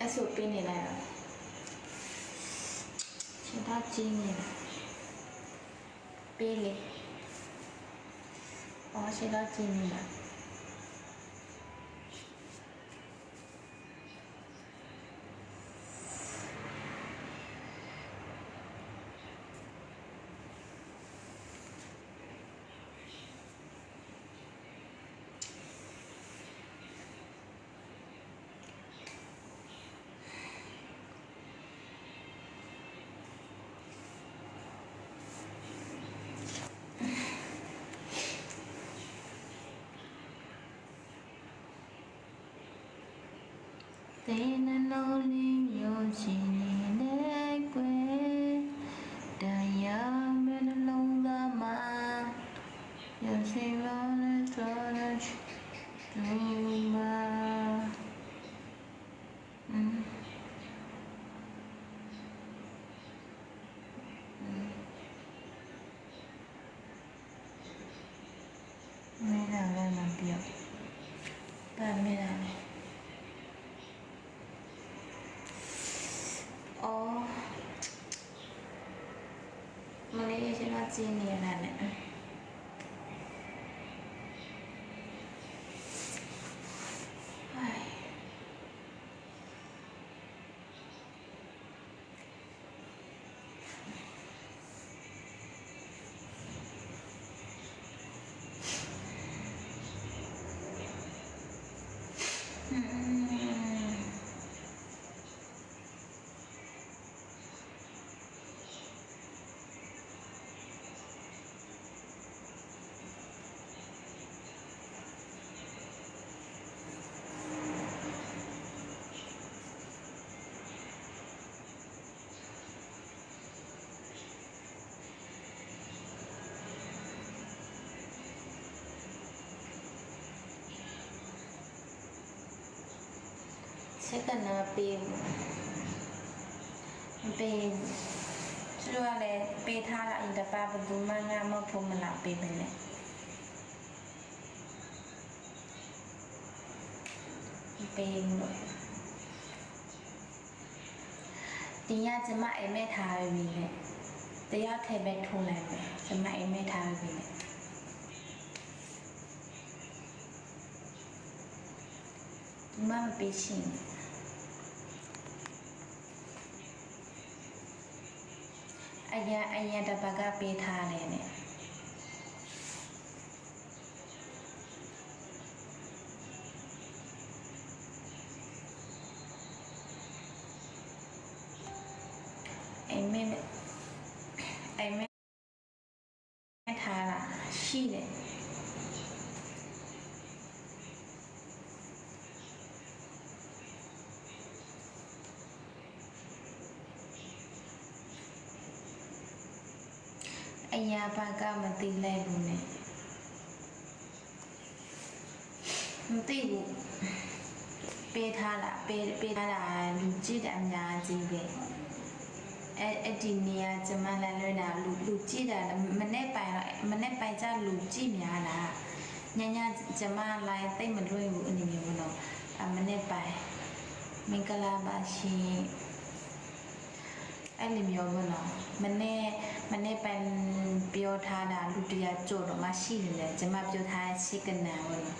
အဲ့ဆိုပေးနေလိုက်တော့ခြေထောက်ကြီးနေတာပေးလေအော်ခြေထောက်ကြီးနေတာ တေနလုံးလေးမျိုးချင်နေတဲ့ကွယ်တရားမနှလုံးသားမှာရစီရောနဲ့တော်တဲ့ဒူမာအင်းမင်းလည်းမပြောပါမင်းလည်း အော်မ လေး စက်ကနာပေးမပေးသူတို့ကလည်းပေးထားတာအင်တပါဘယ်သူမှငါမဖို့မလာပေးမယ်လေမပေးလို့ဒီညကျမအိမ်မဲ့ထားပြီလေတရားထဲပဲထုံးလိုက်ပဲကျမအိမ်မဲ့ထားပြီလေဒီမှာမပေးရှင် အရင်အရင်တစ်ပတ်ကပေးထားတယ်နဲ့အိမ်မဲအိမ်မဲထားတာရှိတယ် အရင်ဘက်ကမသိလိုက်ဘူးနဲ့မသိဘူးပေးထားတာပေးပေးထားတာလူကြည့်တယ်အများကြီးပဲအဲအဲ့ဒီနေရာကျမလည်းလွှဲတာလူလူကြည့်တာမနဲ့ပိုင်တော့မနဲ့ပိုင်ကြလူကြည့်များတာညညကျမလိုက်သိမ့်မလွှဲဘူးအနေမျိုးပေါ့နော်အမနဲ့ပိုင်မင်္ဂလာပါရှင်အဲ့လိုမျိုးပေါ့နော်မနေ့မနေ့ပန် ပြောထားတာလူတရားကြို့တော့မရှိနေတယ်ကျမပြောထားတဲ့စိတ်ကနံပေါ့နော်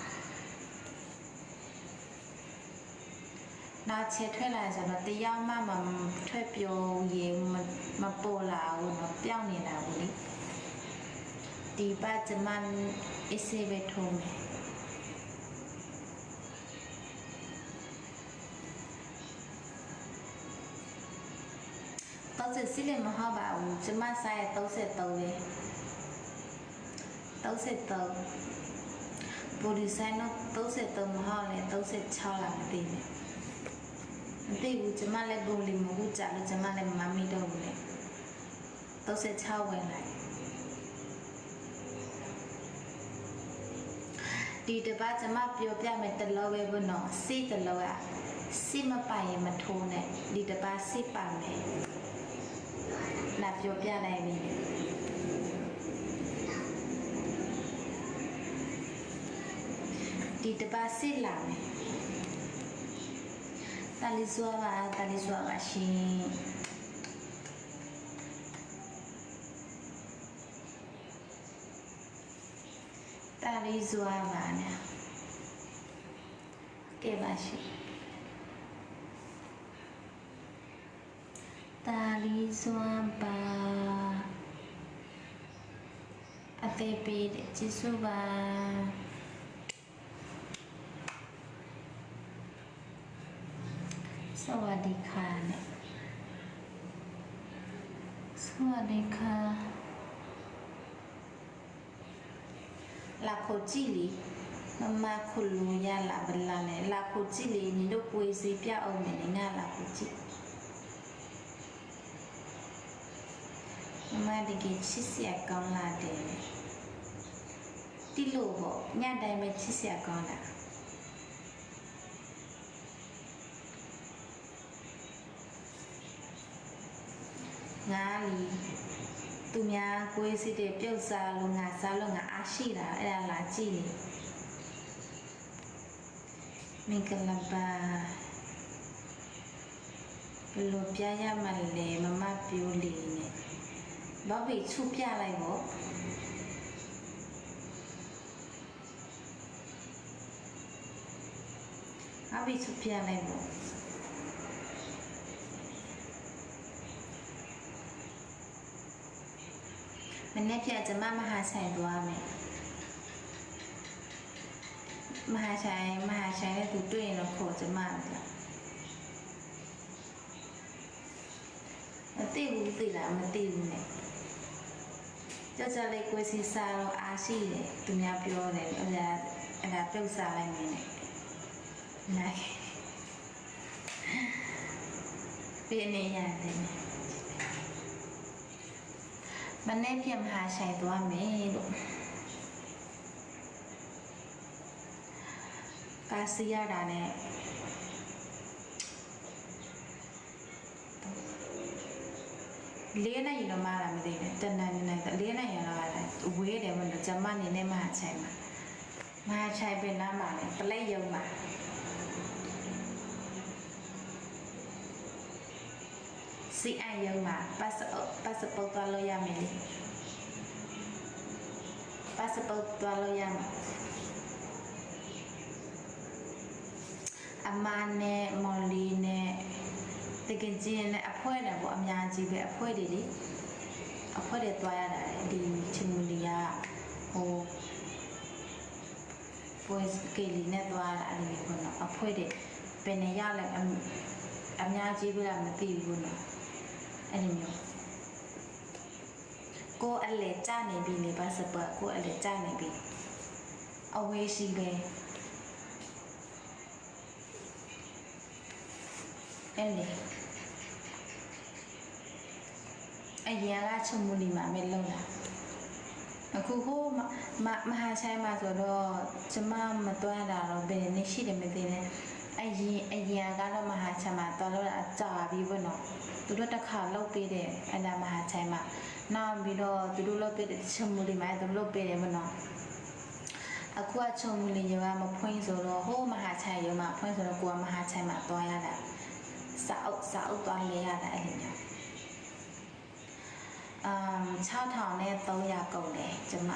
နောက်ချက်ထွက်လာဆိုတော့တရားမှမထွက်ပြောရေမမပေါ်လာဘူးနော်ပြောင်းနေတာဘူးလေဒီပတ်ကျမအစ်စေးပဲထုံးမယ် တော့စစ်စီလည်းမဟုတ်ပါဘူးကျမဆိုင်ရ33ပဲ33ဘူဒီဆိုင်တော့33မဟုတ်လေ36လားမသိဘူးမသိဘူးကျမလည်းဘူလီမဟုတ်ကြလို့ကျမလည်းမမီတော့ဘူးလေ36ဝင်လိုက်ဒီတပတ်ကျမပြောပြမယ်တလောပဲဘုနော်စိတလောကစိမပိုင်ရင်မထိုးနဲ့ဒီတပတ်စိပါမယ်လာ ပြောပြလိုက်ပြီဒီတပတ်စိလာမယ်တာလီစွာပါတာလီစွာပါရှင်တာလီစွာပါနဲ့ကဲပါရှင် တာလီစွာပါအသေးပေးတဲ့ကျေးဇူးပါ สวัสดีค่ะเนี่ยสวัสดีค่ะလာခိုကြည့်လီမမခုလူရလာဗလာနဲ့လာခိုကြည့်လီညီတို့ပွေစီပြအောင်မယ်ငါလာခိုကြည့် မမတကယ်ချစ်စရာကောင်းလာတယ်တိလို့ပေါ့ညတိုင်းပဲချစ်စရာကောင်းလာငါလီသူများကိုယ်စီတဲ့ပြုတ်စားလို့ငါစားလို့ငါအားရှိတာအဲ့ဒါလာကြည့်လေမင်္ဂလာပါဘယ်လိုပြရမှလဲမမပြိုးလေးနဲ့ ဘာဘီချူပြလိုက်ပေါ့ဘာဘီချူပြလိုက်ပေါ့မနေ့ပြကျမမဟာဆိုင်သွားမယ်မဟာဆိုင်မဟာဆိုင်နဲ့သူတွေ့ရင်တော့ခေါ်ကျမလားမသိဘူးသိလားမသိဘူးနဲ့ ကြောက်ကြလေးကိုယ်စီစားတော့အားရှိတယ်သူများပြောတယ်အဲ့ဒါအဲ့ဒါပြုတ်စားလိုက်မင်းနဲ့နိုင်ပြင်းနေရတယ်မနေ့ပြန်မဟာဆိုင်သွားမယ်လို့ကာစီရတာနဲ့ လေးနိုင်တော့မှလာမသိနဲ့တနန်နေနိုင်လေးနိုင်ရတော့လာဝေးတယ်မလို့ဂျမနေနဲ့မဟာဆိုင်မှာမဟာဆိုင်ပြင်နားမှာလေပလက်ယုံမှာစီအန်ယုံမှာပတ်စပတ်စပုတ်သွားလို့ရမယ်လေပတ်စပုတ်သွားလို့ရမယ်အမနဲ့မော်လီနဲ့ တကယ်ကြီးနဲ့အဖွဲတယ်ပေါ့အများကြီးပဲအဖွဲတွေလေအဖွဲတွေသွားရတာဒီချီမူလီကဟိုပွဲကလေးနဲ့သွားတာအဲ့ဒီပေါ့နော်အဖွဲတွေဘယ်နဲ့ရလဲအအများကြီးပဲမသိဘူးနော်အဲ့ဒီမျိုးကိုယ်အလေကြနေပြီလေပါစပတ်ကိုယ်အလေကြနေပြီအဝေးရှိပဲအဲ့လေ အရင်ကချုံမူလီမှာမဲလုံးလာအခုဟိုမမမဟာဆိုင်မှာဆိုတော့ကျမမတွန်းတာတော့ဘယ်နည်းရှိတယ်မသိနဲ့အရင်အရင်ကတော့မဟာဆိုင်မှာတော်လို့အကြာပြီဘနော်သူတို့တစ်ခါလုတ်ပေးတယ်အဲ့ဒါမဟာဆိုင်မှာနောက်ပြီးတော့သူတို့လုတ်ပေးတဲ့ချုံမူလီမှာသူတို့လုတ်ပေးတယ်ဘနော်အခုကချုံမူလီရောမဖွင့်ဆိုတော့ဟိုမဟာဆိုင်ရောမှာဖွင့်ဆိုတော့ကိုကမဟာဆိုင်မှာတွန်းရတာစာအုပ်စာအုပ်တွန်းလဲရတာအဲ့လိုမျိုးအမ် 6000နဲ့300ကုန်တယ်ကျမ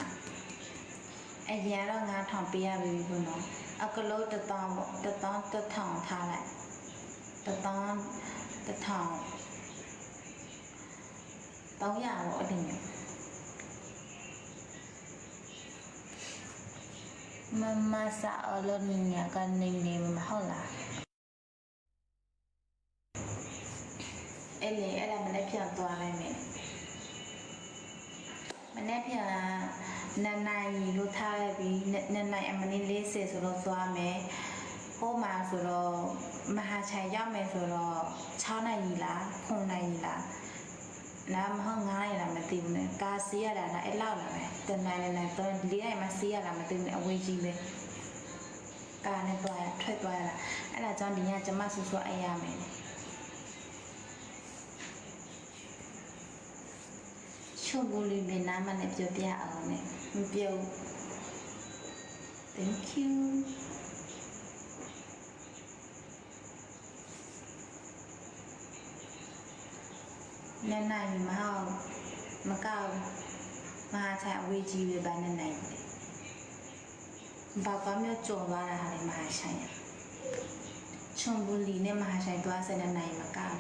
အရင်တော့9000ပေးရပြီဘုနော်အကလို့1000ပေါ့1000 1000ထားလိုက်1000 1000 300ပေါ့အဲ့ဒီမျိုးမမစာအလုံးညာကနေနေမဟုတ်လားအဲ့လေအဲ့ဒါမနေ့ပြန်သွားလိုက်မယ် မနေ့ပြန်နန်နိုင်လို့ထားရပြီးနန်နိုင်အမနီ40ဆိုတော့သွားမယ်ဟိုမှာဆိုတော့မဟာချိုင်ရောက်မယ်ဆိုတော့6နိုင်ကြီးလား9နိုင်ကြီးလားနားမဟုတ်9နိုင်လားမသိဘူးနဲ့ကာစီးရတာလားအဲ့လောက်လားပဲတနိုင်နဲ့နိုင်တော့၄နိုင်မှစီးရတာမသိဘူးနဲ့အဝေးကြီးပဲကာနဲ့သွားရထွက်သွားရတာအဲ့ဒါကြောင့်ဒီညကျမဆူဆူအိပ်ရမယ် ချို့ဘူးလေးမင်းနာမနဲ့ပြောပြအောင်နဲ့မပြော Thank you နဲ့နိုင်မဟုတ်မကောက်မဟာချအဝေးကြီးပဲဗန်းနဲ့နိုင်တယ်ဘာဘာမျိုးကြုံသွားတာဟာလေမဟာဆိုင်ချုံဘူးလီနဲ့မဟာဆိုင်သွားစနေနိုင်မကောက်